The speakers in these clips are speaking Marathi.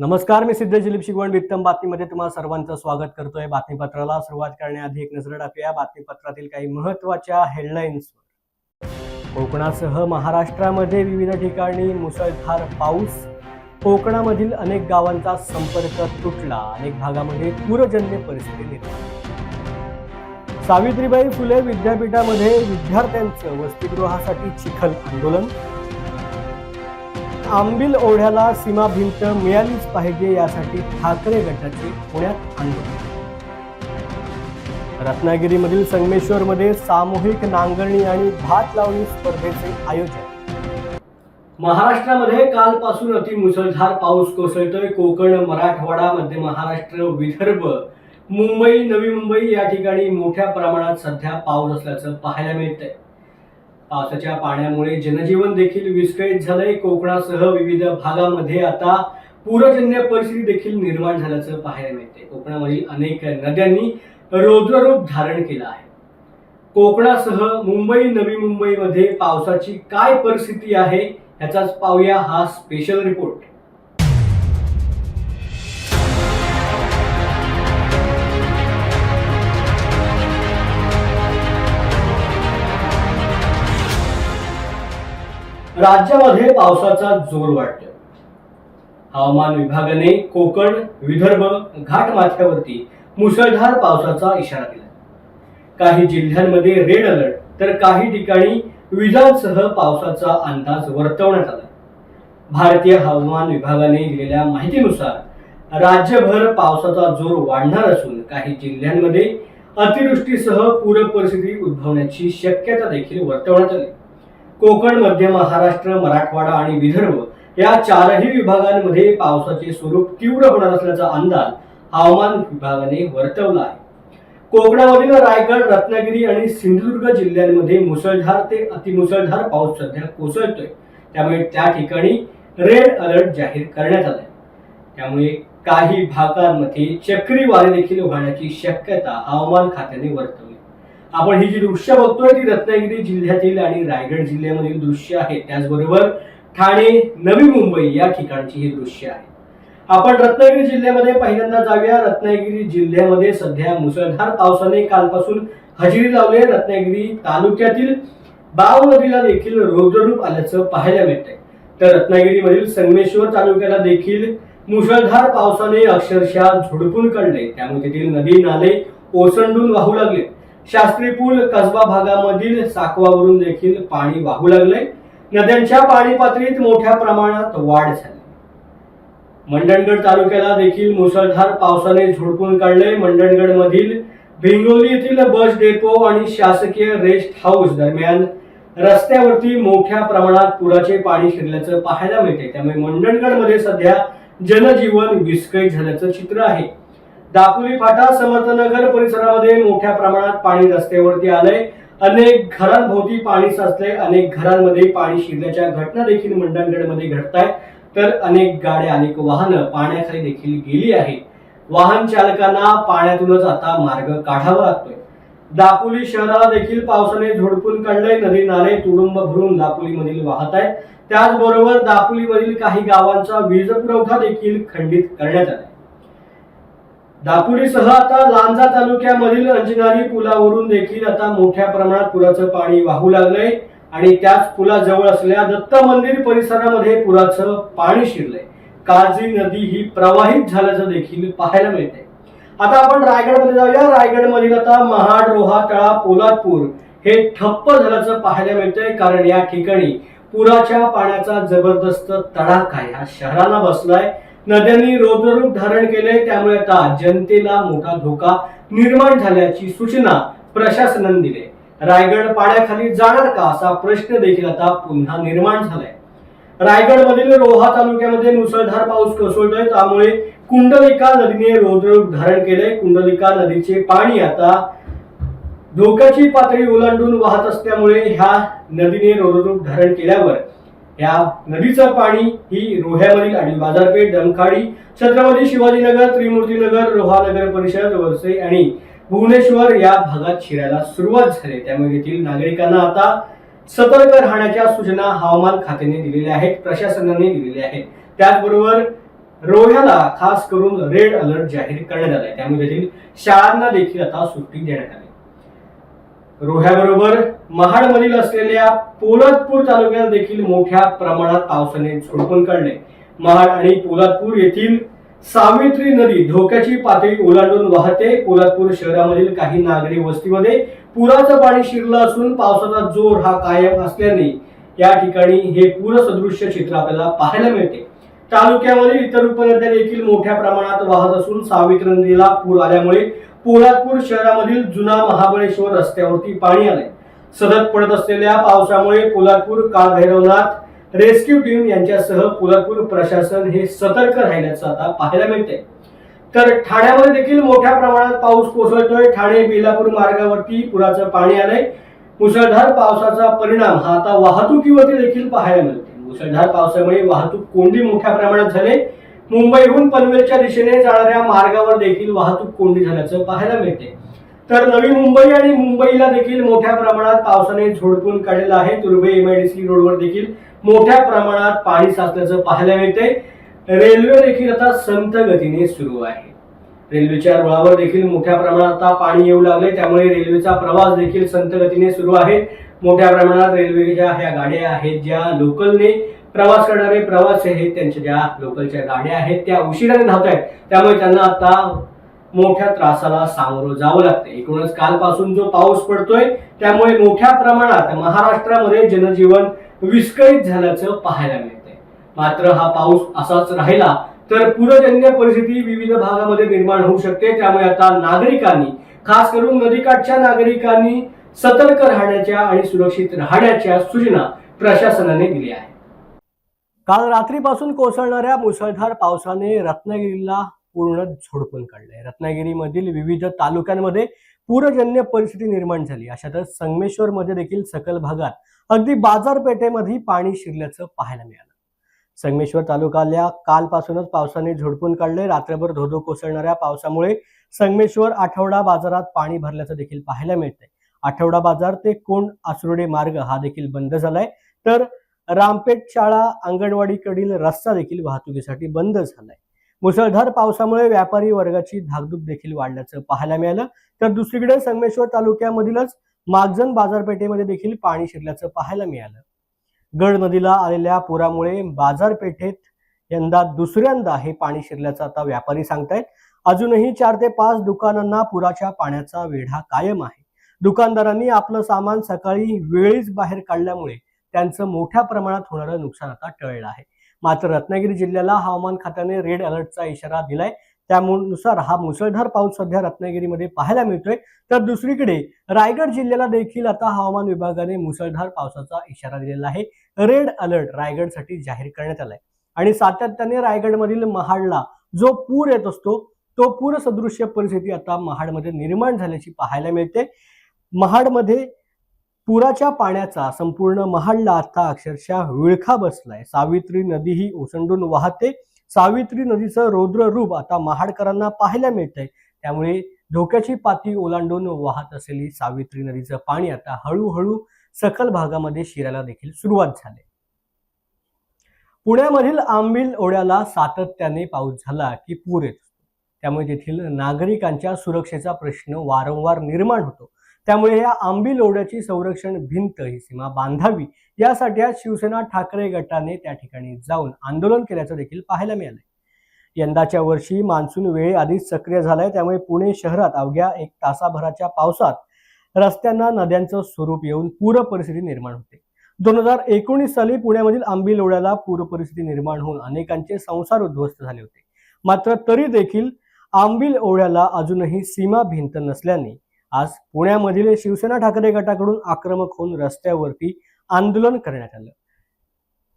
नमस्कार मी सिद्धेश दिलीप शिगवण वित्तम बातमीमध्ये तुम्हाला सर्वांचं स्वागत करतोय. बातमीपत्राला सुरुवात करण्याआधी एक नजर टाकूया. बातमीपत्रातील काही महत्त्वाच्या हेडलाईन्स कोकणासह महाराष्ट्रामध्ये विविध ठिकाणी मुसळधार पाऊस. कोकणामधील अनेक गावांचा संपर्क तुटला. अनेक भागामध्ये पूरजन्य परिस्थिती. निर्माण सावित्रीबाई फुले विद्यापीठामध्ये विद्यार्थ्यांचं वसतिगृहासाठी चिखल आंदोलन. आंबिल ओढ्याला सीमा भिंत मिळालीच पाहिजे यासाठी ठाकरे गटाचे पुण्यात आंदोलन. रत्नागिरीमधील संगमेश्वरमध्ये सामूहिक नांगरणी आणि भात लावणी स्पर्धेचे आयोजन. महाराष्ट्रामध्ये कालपासून अति मुसळधार पाऊस कोसळतोय. कोकण मराठवाडा मध्य महाराष्ट्र विदर्भ मुंबई नवी मुंबई या ठिकाणी मोठ्या प्रमाणात सध्या पाऊस असल्याचं पाहायला मिळतंय. पावसाच्या पाण्यामुळे जनजीवन देखील विस्कळीत झालंय. कोकणासह विविध भागामध्ये आता पूरजन्य परिस्थिती देखील निर्माण झाल्याचं पाहायला मिळते कोकणामधील अनेक नद्यांनी रौद्ररूप धारण केलं आहे. कोकणासह मुंबई नवी मुंबईमध्ये पावसाची काय परिस्थिती आहे याचाच पाहूया हा स्पेशल रिपोर्ट राज्यामध्ये पावसाचा जोर वाढतो हवामान विभागाने कोकण विदर्भ घाटमाथ्यावरती मुसळधार पावसाचा इशारा दिला काही जिल्ह्यांमध्ये रेड अलर्ट तर काही ठिकाणी विजांसह पावसाचा अंदाज वर्तवण्यात आला भारतीय हवामान विभागाने दिलेल्या माहितीनुसार राज्यभर पावसाचा जोर वाढणार असून काही जिल्ह्यांमध्ये अतिवृष्टीसह पूर परिस्थिती उद्भवण्याची शक्यता देखील वर्तवण्यात आली. कोकण मध्य महाराष्ट्र मराठवाडा आणि विदर्भ या चारही विभागांमध्ये पावसाचे स्वरूप तीव्र होणार असल्याचा अंदाज हवामान विभागाने वर्तवला आहे. कोकणामधील रायगड रत्नागिरी आणि सिंधुदुर्ग जिल्ह्यांमध्ये मुसळधार ते अतिमुसळधार पाऊस सध्या कोसळतोय. त्यामुळे त्या ठिकाणी रेड अलर्ट जाहीर करण्यात आलाय. त्यामुळे काही भागांमध्ये चक्रीवारे देखील होण्याची शक्यता हवामान खात्याने वर्तवली. आपण ही जी दृश्य बघतोय ती रत्नागिरी जिल्ह्यातील आणि रायगड जिल्ह्यामधील दृश्य आहे. त्याचबरोबर ठाणे नवी मुंबई या ठिकाणची ही दृश्य आहे. आपण रत्नागिरी जिल्ह्यामध्ये पहिल्यांदा जाऊया. रत्नागिरी जिल्ह्यामध्ये सध्या मुसळधार पावसाने कालपासून हजेरी लावली. रत्नागिरी तालुक्यातील बाव नदीला देखील रौद्ररूप आल्याचं पाहायला मिळतंय. तर रत्नागिरीमधील संगमेश्वर तालुक्याला देखील मुसळधार पावसाने अक्षरशः झोडपून काढले त्यामुळे तेथील नदी नाले ओसंडून वाहू लागले शास्त्री पूल कसबा भागामधील साकवावरून देखील पाणी वाहू लागले. नद्यांच्या पाणी पातळीत मोठ्या प्रमाणात वाढ झाली. मंडणगड तालुक्याला देखील मुसळधार पावसाने झोडपून काढले. मंडणगड मधील भिंगोली येथील बस डेपो आणि शासकीय रेस्ट हाऊस दरम्यान रस्त्यावरती मोठ्या प्रमाणात पुराचे पाणी शिरल्याचं पाहायला मिळते. त्यामुळे मंडणगडमध्ये सध्या जनजीवन विस्कळीत झाल्याचं चित्र आहे. दापोली फाटा समर्थनगर परिसरामध्ये मोठ्या प्रमाणात पाणी रस्त्यावरती आलंय. अनेक घरांभोवती पाणी साचले अनेक घरांमध्ये पाणी शिरल्याच्या घटना देखील मंडणगडमध्ये घडत आहेत तर अनेक गाड्या अनेक वाहनं पाण्याखाली देखील गेली आहे वाहन चालकांना पाण्यातूनच आता मार्ग काढावा लागतोय. दापोली शहराला देखील पावसाने झोडपून काढलंय. नदी नाले तुडुंब भरून दापोलीमधील वाहत आहेत. त्याचबरोबर दापोलीमधील काही गावांचा वीज पुरवठा देखील खंडित करण्यात आला दापोलीसह आता लांजा तालुक्यामधील अंजनारी पुलावरून देखील आता मोठ्या प्रमाणात पुराचं पाणी वाहू लागलंय आणि त्याच पुलाजवळ असलेल्या दत्त मंदिर परिसरामध्ये पुराचं पाणी शिरलंय. काळजी नदी ही प्रवाहित झाल्याचं देखील पाहायला मिळते आता आपण रायगडमध्ये जाऊया. रायगडमधील आता महाड रोहा तळा पोलादपूर हे ठप्प झाल्याचं पाहायला मिळतंय. कारण या ठिकाणी पुराच्या पाण्याचा जबरदस्त तडाखा या शहराला बसलाय. नद्यांनी रौद्ररूप धारण केले त्यामुळे आता जनतेला मोठा धोका निर्माण झाल्याची सूचना प्रशासनाने दिली रायगड पाण्याखाली जाणार का असा प्रश्न देखील आता पुन्हा निर्माण झालाय. रायगडमधील रोहा तालुक्यामध्ये मुसळधार पाऊस कोसळतोय त्यामुळे कुंडलिका नदीने रौद्ररूप धारण केले कुंडलिका नदीचे पाणी आता धोक्याची पातळी ओलांडून वाहत असल्यामुळे ह्या नदीने रौद्ररूप धारण केल्यावर या नदीचं पाणी ही रोह्यावरील आणि बाजारपेठ दमखाडी छत्रपती शिवाजीनगर त्रिमूर्तीनगर रोहा नगर परिषद वरसे आणि भुवनेश्वर या भागात शिरायला सुरुवात झाली. त्यामुळे येथील नागरिकांना आता सतर्क राहण्याच्या सूचना हवामान खात्याने दिलेल्या आहेत प्रशासनाने दिलेल्या आहेत. त्याचबरोबर रोह्याला खास करून रेड अलर्ट जाहीर करण्यात आलाय. त्यामुळे येथील शाळांना देखील आता सुट्टी देण्यात आली. रोह्याबरोबर महाडमधील असलेल्या पोलादपूर तालुक्यात देखील मोठ्या प्रमाणात पावसाने झोडपून काढले. महाड आणि पोलादपूर येथील सावित्री नदी धोक्याची पातळी ओलांडून वाहते. पोलादपूर शहरामधील काही नागरी वस्तीमध्ये पुराचं पाणी शिरलं असून पावसाचा जोर हा कायम असल्याने या ठिकाणी हे पूरसदृश्य चित्र आपल्याला पाहायला मिळते. तालुक्यामध्ये इतर उपनद्या देखील मोठ्या प्रमाणात वाहत असून सावित्री नदीला पूर आल्यामुळे पोलादपूर शहरामधील जुना महाबळेश्वर रस्त्यावरती पाणी आले सतत पडत असलेल्या पावसामुळे पोलादपूर काळभैरवनाथ रेस्क्यू टीम यांच्यासह पोलादपूर प्रशासन हे सतर्क राहिल्याचं आता पाहायला मिळते तर ठाण्यामध्ये देखील मोठ्या प्रमाणात पाऊस कोसळतोय. ठाणे बेलापूर मार्गावरती पुराचं पाणी आलंय. मुसळधार पावसाचा परिणाम हा आता वाहतुकीवरती देखील पाहायला मिळते मुसळधार पावसामुळे वाहतूक कोंडी मोठ्या प्रमाणात झाले. मुंबईहून पनवेलच्या दिशेने जाणाऱ्या मार्गावर देखील वाहतूक कोंडी झाल्याचं पाहायला मिळते. तर नवी मुंबई आणि मुंबईला देखील मोठ्या प्रमाणात पावसाने झोडपून काढलेलं आहे. तुर्भे एमआयडीसी रोडवर देखील मोठ्या प्रमाणात पाणी साचल्याचं पाहायला मिळते. रेल्वे देखील आता संत गतीने सुरू आहे. रेल्वेच्या रुळावर देखील मोठ्या प्रमाणात आता पाणी येऊ लागले. त्यामुळे रेल्वेचा प्रवास देखील संत गतीने सुरू आहे. मोठ्या प्रमाणात रेल्वेच्या ह्या गाड्या आहेत ज्या लोकलने प्रवास करणारे प्रवासी हे त्यांच्या ज्या लोकलच्या गाड्या आहेत त्या उशिराने धावत आहेत त्यामुळे त्यांना आता मोठ्या त्रासाला सामोरं जावं लागतं एकूणच कालपासून जो पाऊस पडतोय त्यामुळे मोठ्या प्रमाणात महाराष्ट्रामध्ये जनजीवन विस्कळीत झाल्याचं पाहायला मिळतंय. मात्र हा पाऊस असाच राहिला तर पूरजन्य परिस्थिती विविध भागामध्ये निर्माण होऊ शकते. त्यामुळे आता नागरिकांनी खास करून नदीकाठच्या नागरिकांनी सतर्क राहण्याच्या आणि सुरक्षित राहण्याच्या सूचना प्रशासनाने दिल्या आहेत. काल रात्रीपासून कोसळणाऱ्या मुसळधार पावसाने रत्नागिरीला पूर्ण झोडपून काढलंय. रत्नागिरीमधील विविध तालुक्यांमध्ये पूरजन्य परिस्थिती निर्माण झाली. अशातच संगमेश्वरमध्ये देखील सकल भागात अगदी बाजारपेठेमध्ये पाणी शिरल्याचं पाहायला मिळालं. संगमेश्वर तालुक्याला कालपासूनच पावसाने झोडपून काढले रात्रभर धोधो कोसळणाऱ्या पावसामुळे संगमेश्वर आठवडा बाजारात पाणी भरल्याचं देखील पाहायला मिळतंय. आठवडा बाजार ते कोंड आसुर्डे मार्ग हा देखील बंद झालाय. तर रामपेठ शाळा अंगणवाडीकडील रस्ता देखील वाहतुकीसाठी बंद झालाय. मुसळधार पावसामुळे व्यापारी वर्गाची धाकधूक देखील वाढल्याचं पाहायला मिळालं. तर दुसरीकडे संगमेश्वर तालुक्यामधीलच मागजन बाजारपेठेमध्ये देखील पाणी शिरल्याचं पाहायला मिळालं. गड नदीला आलेल्या पुरामुळे बाजारपेठेत यंदा दुसऱ्यांदा हे पाणी शिरल्याचं आता व्यापारी सांगतायत. अजूनही चार ते पाच दुकानांना पुराच्या पाण्याचा वेढा कायम आहे. दुकानदारांनी आपलं सामान सकाळी वेळीच बाहेर काढल्यामुळे त्यांचं मोठ्या प्रमाणात होणारं नुकसान आता टळलं आहे. मात्र रत्नागिरी जिल्ह्याला हवामान खात्याने रेड अलर्टचा इशारा दिलाय. त्यानुसार हा मुसळधार पाऊस सध्या रत्नागिरीमध्ये पाहायला मिळतोय. तर दुसरीकडे रायगड जिल्ह्याला देखील आता हवामान विभागाने मुसळधार पावसाचा इशारा दिलेला आहे. रेड अलर्ट रायगडसाठी जाहीर करण्यात आलाय. आणि सातत्याने रायगडमधील महाडला जो पूर येत असतो तो पूरसदृश्य परिस्थिती आता महाडमध्ये निर्माण झाल्याची पाहायला मिळते. महाडमध्ये पुराच्या पाण्याचा संपूर्ण महाडला आता अक्षरशः विळखा बसलाय. सावित्री नदी ही ओसंडून वाहते. सावित्री नदीचं रौद्र रूप आता महाडकरांना पाहायला मिळतंय. त्यामुळे धोक्याची पाती ओलांडून वाहत असलेली सावित्री नदीचं पाणी आता हळूहळू सखल भागामध्ये शिरायला देखील सुरुवात झाली. पुण्यामधील आंबील ओढ्याला सातत्याने पाऊस झाला की पूर येतो त्यामुळे तेथील नागरिकांच्या सुरक्षेचा प्रश्न वारंवार निर्माण होतो. त्यामुळे या आंबी लोड्याची संरक्षण भिंत ही सीमा बांधावी यासाठी आज शिवसेना ठाकरे गटाने त्या ठिकाणी जाऊन आंदोलन केल्याचं देखील पाहायला मिळालंय. यंदाच्या वर्षी मान्सून वेळे आधीच सक्रिय झालाय त्यामुळे पुणे शहरात अवघ्या एक तासाभराच्या पावसात रस्त्यांना नद्यांचं स्वरूप येऊन पूर परिस्थिती निर्माण होते. दोन हजार एकोणीस साली पुण्यामधील आंबी लोड्याला पूर परिस्थिती निर्माण होऊन अनेकांचे संसार उद्ध्वस्त झाले होते. मात्र तरी देखील आंबील ओढ्याला अजूनही सीमा भिंत नसल्याने आज पुण्यामधील शिवसेना ठाकरे गटाकडून आक्रमक होऊन रस्त्यावरती आंदोलन करण्यात आलं.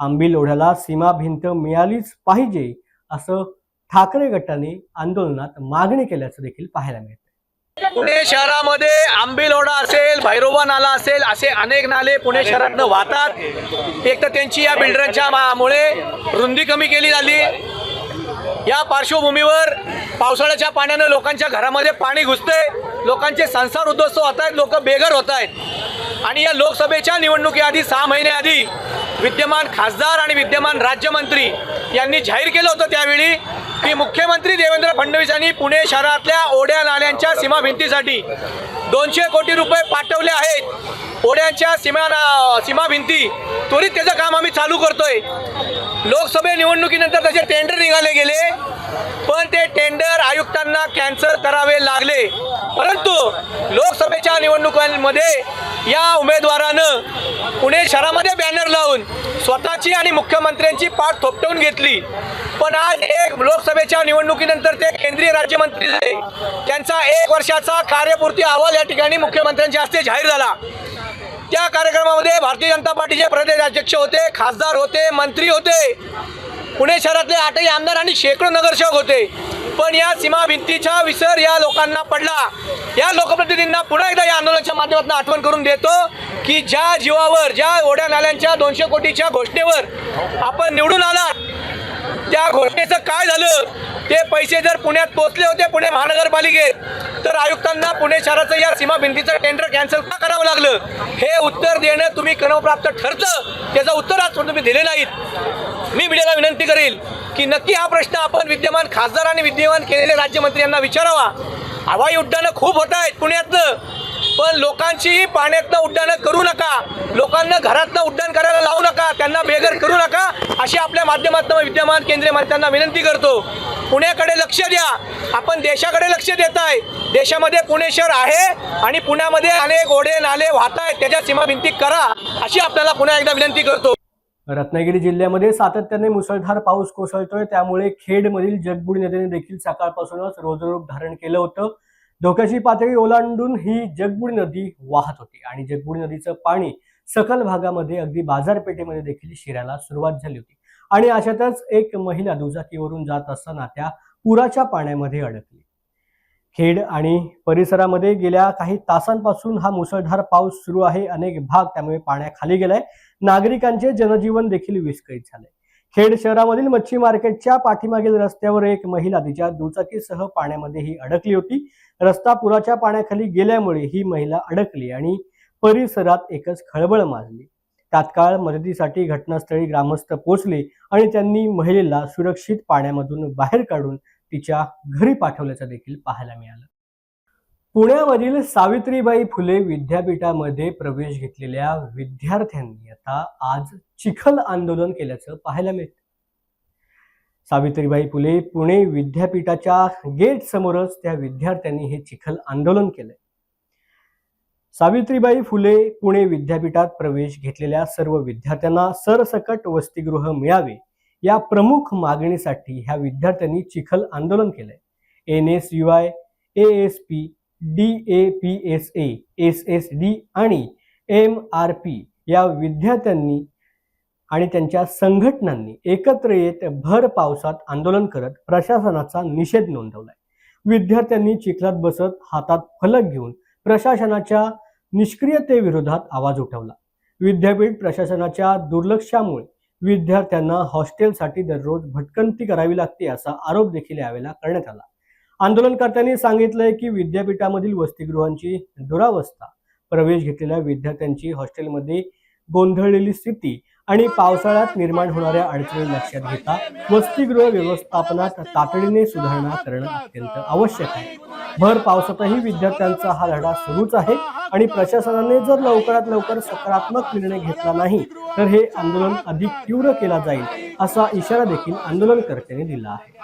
आंबी लोढ्याला सीमा भिंत मिळालीच पाहिजे असं ठाकरे गटाने आंदोलनात मागणी केल्याचं देखील पाहायला मिळतं पुणे शहरामध्ये आंबेलोडा असेल भैरोबा नाला असेल असे अनेक नाले पुणे शहरातनं वाहतात. एक तर त्यांची या बिल्डरांच्या मुळे रुंदी कमी केली झाली. या पार्श्वभूमीवर पावसाळ्याच्या पाण्यानं लोकांच्या घरामध्ये पाणी घुसते लोकांचे संसार उद्ध्वस्त होत आहेत लोक बेघर होत आहेत. आणि या लोकसभेच्या निवडणुकीआधी सहा महिन्याआधी विद्यमान खासदार आणि विद्यमान राज्यमंत्री यांनी जाहीर केलं होतं त्यावेळी की मुख्यमंत्री देवेंद्र फडणवीस यांनी पुणे शहरातल्या ओढ्या नाल्यांच्या सीमा भिंतीसाठी दोनशे कोटी रुपये पाठवले आहेत. ओढ्यांच्या सीमा सीमा भिंती त्वरित त्याचं काम आम्ही चालू करतोय. लोकसभे निवडणुकीनंतर त्याचे टेंडर निघाले गेले पण ते टेंडर आयुक्तांना कॅन्सल करावे लागले. परंतु लोकसभेच्या निवडणुकांमध्ये या उमेदवारानं पुणे शहरामध्ये बॅनर लावून स्वतःची आणि मुख्यमंत्र्यांची पाठ थोपटवून घेतली. पण आज एक लोकसभेच्या निवडणुकीनंतर ते केंद्रीय राज्यमंत्री झाले. त्यांचा एक वर्षाचा कार्यपूर्ती अहवाल या ठिकाणी मुख्यमंत्र्यांच्या हस्ते जाहीर झाला. त्या कार्यक्रमामध्ये भारतीय जनता पार्टीचे प्रदेश अध्यक्ष होते खासदार होते मंत्री होते. पुणे शहरातले आठही आमदार आणि शेकडो नगरसेवक होते. पण या सीमा भिंतीचा विसर या लोकांना पडला. या लोकप्रतिनिधींना पुन्हा एकदा या आंदोलनाच्या माध्यमातून आठवण करून देतो की ज्या जीवावर ज्या ओढ्या नाल्यांच्या दोनशे कोटीच्या घोषणेवर आपण निवडून आलात त्या घोषणेचं काय झालं ते पैसे जर पुण्यात पोचले होते पुणे महानगरपालिकेत तर आयुक्तांना पुणे शहराचं या सीमा भिंतीचं टेंडर कॅन्सल का करावं लागलं? हे उत्तर देणं तुम्ही क्रमप्राप्त ठरतं. त्याचं उत्तर आज तुम्ही दिले नाहीत. मी मीडियाला विनंती करेल की नक्की हा प्रश्न आपण विद्यमान खासदार आणि विद्यमान केलेले राज्यमंत्री यांना विचारावा. हवाई उड्डाणं खूप होत आहेत पुण्यातनं. पण लोकांची पाण्यातनं उड्डाणं करू नका. लोकांना घरातनं उड्डाण करायला लावू नका. त्यांना बेघर करू नका. अशी आपल्या माध्यमातून विद्यमान केंद्रीय मंत्र्यांना विनंती करतो. पुण्याकडे लक्ष द्या. आपण देशाकडे लक्ष देत आहे. देशामध्ये पुणे शहर आहे आणि पुण्यामध्ये अनेक ओढे नाले वाहत आहेत. त्याच्या सीमा भिंती करा. अशी आपल्याला पुन्हा एकदा विनंती करतो. रत्नागिरी जिल्ह्यामध्ये सातत्याने मुसळधार पाऊस कोसळतोय. त्यामुळे खेडमधील जगबुडी नदीने देखील सकाळपासूनच रोजरूप धारण केलं होतं. धोक्याची पातळी ओलांडून ही जगबुडी नदी वाहत होती आणि जगबुडी नदीचं पाणी सकल भागामध्ये अगदी बाजारपेठेमध्ये देखील शिरायला सुरुवात झाली होती. आणि अशातच एक महिला दुचाकीवरून जात असताना त्या पुराच्या पाण्यामध्ये अडकली. खेड आणि परिसरामध्ये गेल्या काही तासांपासून हा मुसळधार पाऊस सुरू आहे. अनेक भाग त्यामुळे पाण्याखाली गेलाय. नागरिकांचे जनजीवन देखील विस्कळीत झाले खेड शहरामधील मच्छी मार्केटच्या पाठीमागील रस्त्यावर एक महिला तिच्या दुचाकीसह पाण्यामध्ये ही अडकली होती. रस्ता पुराच्या पाण्याखाली गेल्यामुळे ही महिला अडकली आणि परिसरात एकच खळबळ माजली. तात्काळ मदतीसाठी घटनास्थळी ग्रामस्थ पोहोचले आणि त्यांनी महिलेला सुरक्षित पाण्यामधून बाहेर काढून तिच्या घरी पाठवल्याचं देखील पाहायला मिळालं. पुण्यामधील सावित्रीबाई फुले विद्यापीठामध्ये प्रवेश घेतलेल्या विद्यार्थ्यांनी आता आज चिखल आंदोलन केल्याचं पाहायला मिळतं. सावित्रीबाई फुले पुणे विद्यापीठाच्या गेट समोरच त्या विद्यार्थ्यांनी हे चिखल आंदोलन केलंय. सावित्रीबाई फुले पुणे विद्यापीठात प्रवेश घेतलेल्या सर्व विद्यार्थ्यांना सरसकट वसतिगृह मिळावे या प्रमुख मागणीसाठी ह्या विद्यार्थ्यांनी चिखल आंदोलन केलंय. N S U I A S P D A P S A S S D आणि एम आर पी या विद्यार्थ्यांनी आणि त्यांच्या संघटनांनी एकत्र येत भर पावसात आंदोलन करत प्रशासनाचा निषेध नोंदवलाय. विद्यार्थ्यांनी चिखलात बसत हातात फलक घेऊन प्रशासनाच्या निष्क्रियतेविरोधात आवाज उठवला. विद्यापीठ प्रशासनाच्या दुर्लक्षामुळे विद्यार्थ्यांना हॉस्टेलसाठी दररोज भटकंती करावी लागते असा आरोप देखील यावेळेला करण्यात आला. आंदोलनकर्त्यांनी सांगितलंय की विद्यापीठामधील वसतिगृहांची दुरावस्था प्रवेश घेतलेल्या विद्यार्थ्यांची हॉस्टेलमध्ये गोंधळलेली स्थिती आणि पावसाळ्यात निर्माण होणाऱ्या अडचणी लक्षात घेता वसतिगृह व्यवस्थापनात तातडीने सुधारणा करणं अत्यंत आवश्यक आहे. भर पावसातही विद्यार्थ्यांचा हा लढा सुरूच आहे आणि प्रशासनाने जर लवकरात लवकर सकारात्मक निर्णय घेतला नाही तर हे आंदोलन अधिक तीव्र केला जाईल असा इशारा देखील आंदोलनकर्त्यांनी दिला आहे.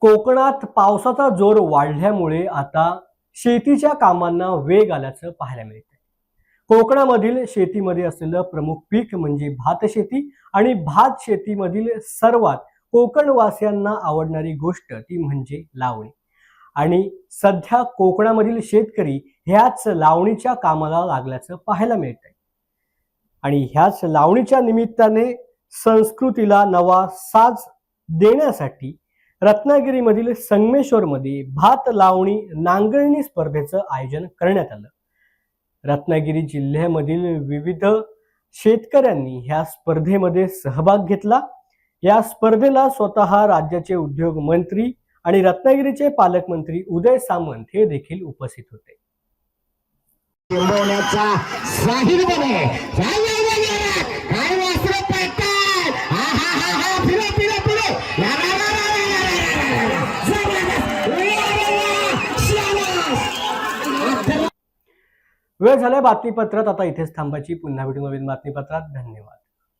कोकणात पावसाचा जोर वाढल्यामुळे आता शेतीच्या कामांना वेग आल्याचं पाहायला मिळतंय. कोकणामधील शेतीमध्ये असलेलं प्रमुख पीक म्हणजे भात शेती आणि भात शेतीमधील सर्वात कोकणवासियांना आवडणारी गोष्ट ती म्हणजे लावणी. आणि सध्या कोकणामधील शेतकरी ह्याच लावणीच्या कामाला लागल्याचं पाहायला मिळतंय. आणि ह्याच लावणीच्या निमित्ताने संस्कृतीला नवा साज देण्यासाठी रत्नागिरीमधील संगमेश्वरमध्ये भात लावणी नांगरणी स्पर्धेचं आयोजन करण्यात आलं. रत्नागिरी जिल्ह्यामधील विविध शेतकऱ्यांनी ह्या स्पर्धेमध्ये सहभाग घेतला. या स्पर्धेला स्वतः राज्याचे उद्योग मंत्री आणि रत्नागिरीचे पालकमंत्री उदय सामंत हे देखील उपस्थित होते. वेळ झाल्या बातमीपत्रात. आता इथेच थांबायची. पुन्हा भेटू नवीन बातमीपत्रात. धन्यवाद.